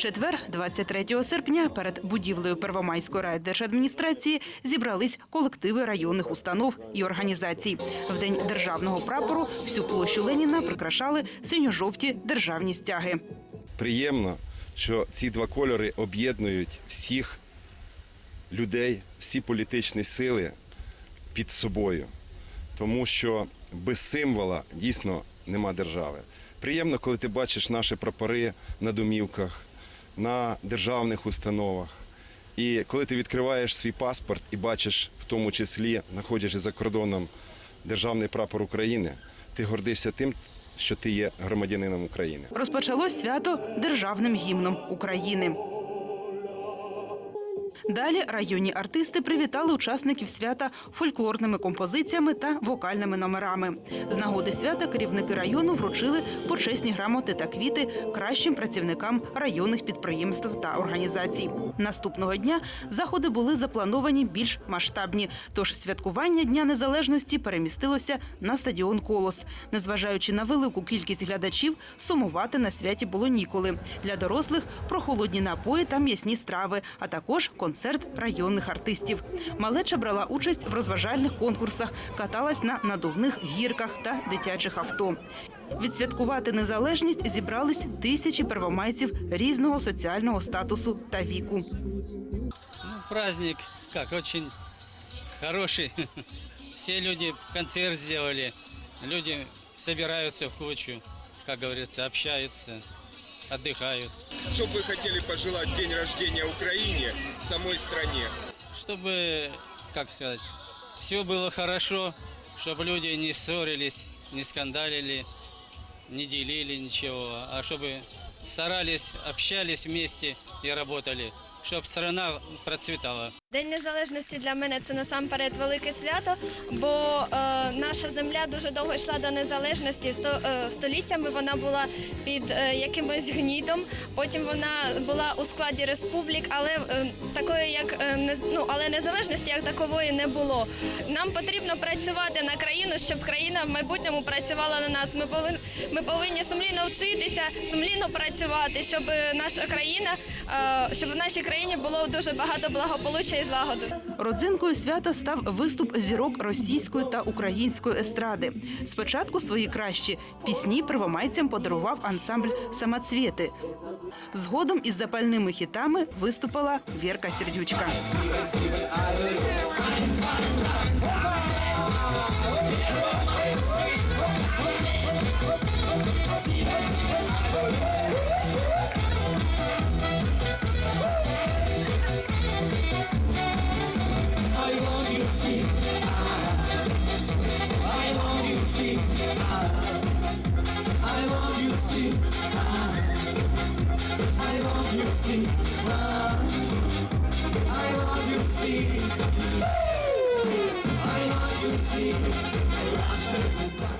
четвер, 23 серпня, перед будівлею Первомайської райдержадміністрації зібрались колективи районних установ і організацій. В день державного прапору всю площу Леніна прикрашали синьо-жовті державні стяги. приємно, що ці два кольори об'єднують всіх людей, всі політичні сили під собою. Тому що без символа дійсно нема держави. Приємно, коли ти бачиш наші прапори на домівках, на державних установах. І коли ти відкриваєш свій паспорт і бачиш, в тому числі, знаходячись за кордоном, державний прапор України, ти гордишся тим, що ти є громадянином України. Розпочалось свято державним гімном України. Далі районні артисти привітали учасників свята фольклорними композиціями та вокальними номерами. З нагоди свята керівники району вручили почесні грамоти та квіти кращим працівникам районних підприємств та організацій. Наступного дня заходи були заплановані більш масштабні. Тож святкування Дня Незалежності перемістилося на стадіон Колос. Незважаючи на велику кількість глядачів, сумувати на святі було ніколи. Для дорослих прохолодні напої та м'ясні страви, а також концерт районних артистів. Малеча брала участь в розважальних конкурсах, каталась на надувних гірках та дитячих авто. Відсвяткувати незалежність зібрались тисячі первомайців різного соціального статусу та віку. Ну, праздник, как, очень хороший. Все люди концерт сделали, люди собираются в кучу, как говорится, общаются, отдыхают. Что бы вы хотели пожелать день рождения Украине, самой стране? Чтобы, как сказать, все было хорошо, чтобы люди не ссорились, не скандалили, не делили ничего, а чтобы старались, общались вместе и работали, чтобы страна процветала. День незалежності для мене це насамперед велике свято, бо е, наша земля дуже довго йшла до незалежності. Сто, е, століттями вона була під е, якимось гнітом. Потім вона була у складі республік, але е, такої, як е, нез- ну, але незалежності як такової не було. Нам потрібно працювати на країну, щоб країна в майбутньому працювала на нас. Ми повинні, ми повинні сумлінно вчитися, сумлінно працювати, щоб наша країна, е, щоб в нашій країні було дуже багато благополуччя і злагоди. Родзинкою свята став виступ зірок російської та української естради. Спочатку свої кращі пісні первомайцям подарував ансамбль Самоцвіти. Згодом із запальними хітами виступила Вірка Сердючка. see, I love you see, I love you see, I love you see.